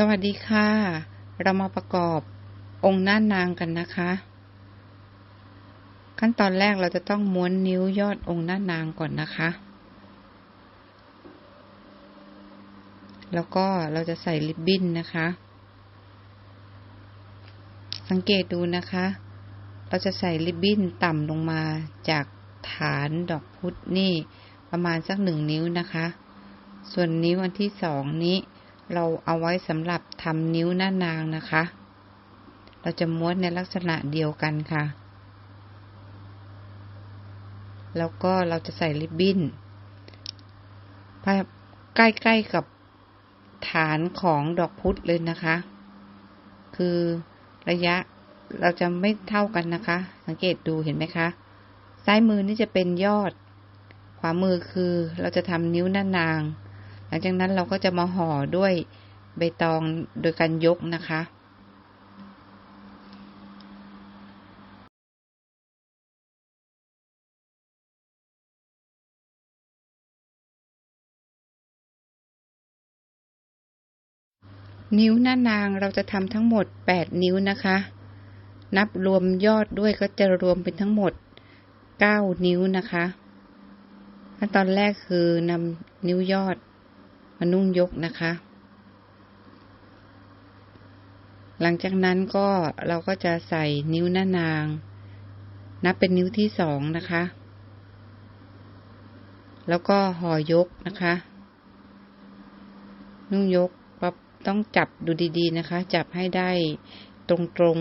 สวัสดีค่ะ เรามาประกอบองค์หน้านางกันนะคะ ขั้นตอนแรกเราจะต้องม้วนนิ้วยอดองค์หน้านางก่อนนะคะ แล้วก็เราจะใส่ริบบิ้นนะคะ สังเกตดูนะคะ เราจะใส่ริบบิ้นต่ำลงมาจากฐานดอกพุธนี่ประมาณสักหนึ่งนิ้วนะคะ ส่วนนิ้วอันที่สองนี้ เราเอาไว้สำหรับทำนิ้วหน้านางนะคะ เราจะม้วนในลักษณะเดียวกันค่ะ แล้วก็เราจะใส่ริบบิ้นใกล้ๆกับฐานของดอกพุธเลยนะคะ คือระยะเราจะไม่เท่ากันนะคะ สังเกตดูเห็นไหมคะ ซ้ายมือนี่จะเป็นยอด ขวามือคือเราจะทำนิ้วหน้านาง หลังจากนั้นเราก็จะมาห่อด้วยใบตองโดยการยกนะคะนิ้วหน้านางเราจะทำทั้งหมด 8 นิ้วนะคะ นับรวมยอดด้วยก็จะรวมเป็นทั้งหมด 9 นิ้วนะคะ ขั้นตอนแรกคือนำนิ้วยอด มานุ่งยกนะคะ หลังจากนั้นก็เราก็จะใส่นิ้วหน้านาง นับเป็นนิ้วที่สองนะคะ แล้วก็ห่อยกนะคะ นุ่งยกปั๊บต้องจับดูดีๆนะคะ จับให้ได้ตรง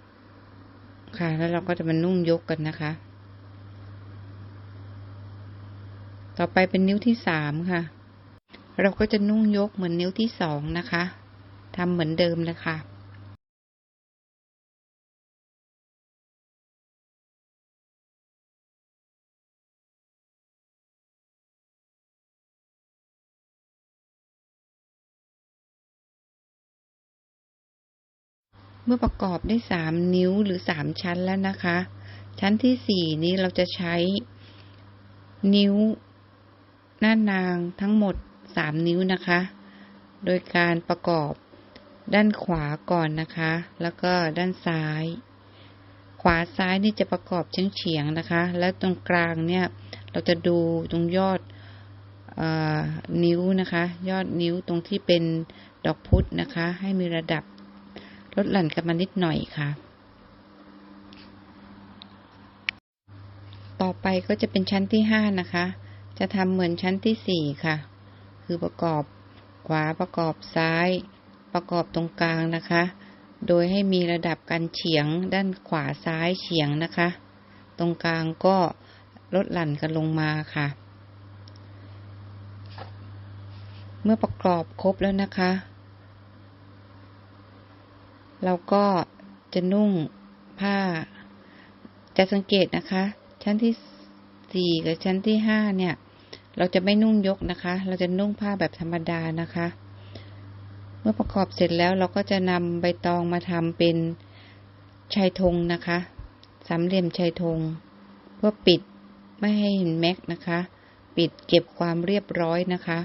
ๆ ค่ะ แล้วเราก็จะมานุ่งยกกันนะคะ ต่อไปเป็นนิ้วที่สามค่ะ เราก็จะนุ่งยกเหมือนนิ้วที่สองนะคะทำเหมือนเดิมเลยค่ะเมื่อประกอบได้สามนิ้วหรือสามชั้นแล้วนะคะ ชั้นที่สี่นี้เราจะใช้นิ้ว หน้านางทั้งหมด สามนิ้วนะคะ โดยการประกอบด้านขวาก่อนนะคะ แล้วก็ด้านซ้าย ขวาซ้ายนี่จะประกอบเฉียงเฉียงนะคะ แล้วตรงกลางเนี่ยเราจะดูตรงยอดอนิ้วนะคะ ยอดนิ้วตรงที่เป็นดอกพุธนะคะ ให้มีระดับลดหลั่นกันมานิดหน่อยค่ะ ต่อไปก็จะเป็นชั้นที่ห้านะคะ จะทำเหมือนชั้นที่สี่ค่ะ คือประกอบขวาประกอบซ้าย ประกอบตรงกลางนะคะ โดยให้มีระดับการเฉียงด้านขวาซ้ายเฉียงนะคะ ตรงกลางก็ลดหลั่นกันลงมาค่ะ เมื่อประกอบครบแล้วนะคะ เราก็จะนุ่งผ้า จะสังเกตนะคะ ชั้นที่สี่กับชั้นที่ห้าเนี่ย เราจะไม่นุ่งยกนะคะ เราจะนุ่งผ้าแบบธรรมดานะคะ เมื่อประกอบเสร็จแล้วเราก็จะนำใบตองมาทำเป็นชายธงนะคะ สามเหลี่ยมชายธง เพื่อปิดไม่ให้เห็นแม็กนะคะ ปิดเก็บความเรียบร้อยนะคะ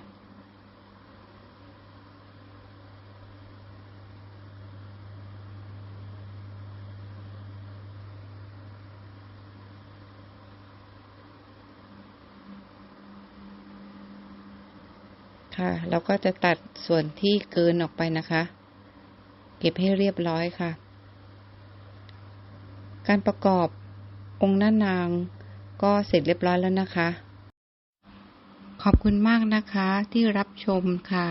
ค่ะเราก็จะตัดส่วนที่เกินออกไปนะคะ เก็บให้เรียบร้อยค่ะ การประกอบองค์หน้านางก็เสร็จเรียบร้อยแล้วนะคะ ขอบคุณมากนะคะที่รับชมค่ะ